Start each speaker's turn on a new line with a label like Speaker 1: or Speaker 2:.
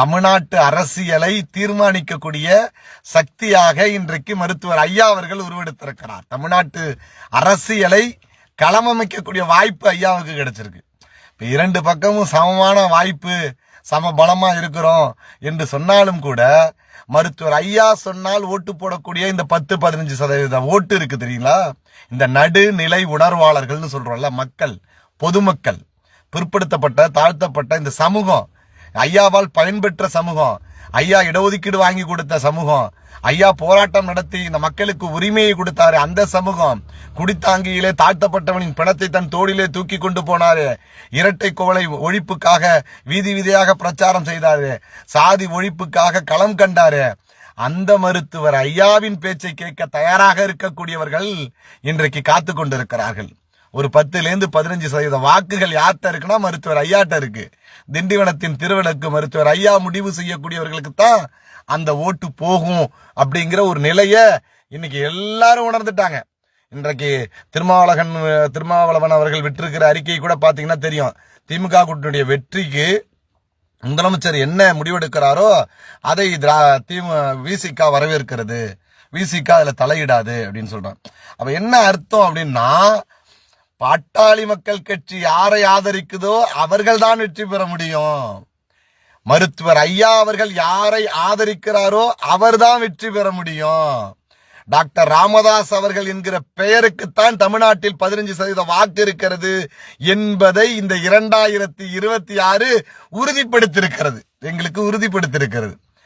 Speaker 1: தமிழ்நாட்டு அரசியலை தீர்மானிக்கக்கூடிய சக்தியாக இன்றைக்கு மருத்துவர் ஐயா அவர்கள் உருவெடுத்திருக்கிறார். தமிழ்நாட்டு அரசியலை களமமைக்கக்கூடிய வாய்ப்பு ஐயாவுக்கு கிடைச்சிருக்கு. இப்போ இரண்டு பக்கமும் சமமான வாய்ப்பு சம பலமாக இருக்கிறோம் என்று சொன்னாலும் கூட மருத்துவர் ஐயா சொன்னால் ஓட்டு போடக்கூடிய இந்த பத்து பதினஞ்சு சதவீத ஓட்டு இருக்கு தெரியுங்களா? இந்த நடுநிலை உணர்வாளர்கள்னு சொல்கிறோம்ல மக்கள் பொதுமக்கள் பிற்படுத்தப்பட்ட தாழ்த்தப்பட்ட இந்த சமூகம் ஐயாவால் பயன்பெற்ற சமூகம் ஐயா இடஒதுக்கீடு வாங்கி கொடுத்த சமூகம் ஐயா போராட்டம் நடத்தி இந்த மக்களுக்கு உரிமையை கொடுத்தாரு அந்த சமூகம். குடித்தாங்கியிலே தாழ்த்தப்பட்டவனின் பிணத்தை தன் தோளிலே தூக்கி கொண்டு போனாரு. இரட்டை குவளை ஒழிப்புக்காக வீதி வீதியாக பிரச்சாரம் செய்தாரு. சாதி ஒழிப்புக்காக களம் கண்டாரு. அந்த மருத்துவர் ஐயாவின் பேச்சை கேட்க தயாராக இருக்கக்கூடியவர்கள் இன்றைக்கு காத்து கொண்டிருக்கிறார்கள். ஒரு பத்துலேருந்து பதினஞ்சு சதவீத வாக்குகள் யார்கிட்ட இருக்குன்னா மருத்துவர் ஐயாட்ட இருக்கு. திண்டிவனத்தின் திருவிளக்கு மருத்துவர் ஐயா முடிவு செய்யக்கூடியவர்களுக்கு தான் அந்த ஓட்டு போகும் அப்படிங்கிற ஒரு நிலையை இன்னைக்கு எல்லாரும் உணர்ந்துட்டாங்க. இன்றைக்கு திருமாவளகன் திருமாவளவன் அவர்கள் விட்டிருக்கிற அறிக்கை கூட பார்த்தீங்கன்னா தெரியும். திமுக கூட்டணியுடைய வெற்றிக்கு முதலமைச்சர் என்ன முடிவெடுக்கிறாரோ அதை திரா- திமு விசிகா வரவேற்கிறது. விசிகா அதில் தலையிடாது அப்படின்னு சொல்கிறான் அப்போ என்ன அர்த்தம் அப்படின்னா பாட்டாளி மக்கள் கட்சி யாரை ஆதரிக்குதோ அவர்கள் தான் வெற்றி பெற முடியும். மருத்துவர் ஐயா அவர்கள் யாரை ஆதரிக்கிறாரோ அவர்தான் வெற்றி பெற முடியும். டாக்டர் ராமதாஸ் அவர்கள் என்கிற பெயருக்குத்தான் தமிழ்நாட்டில் பதினஞ்சு சதவீத வாக்கு இருக்கிறது என்பதை இந்த இரண்டாயிரத்தி இருபத்தி ஆறு உறுதிப்படுத்தியிருக்கிறது. எங்களுக்கு உறுதிப்படுத்தியிருக்கிறது.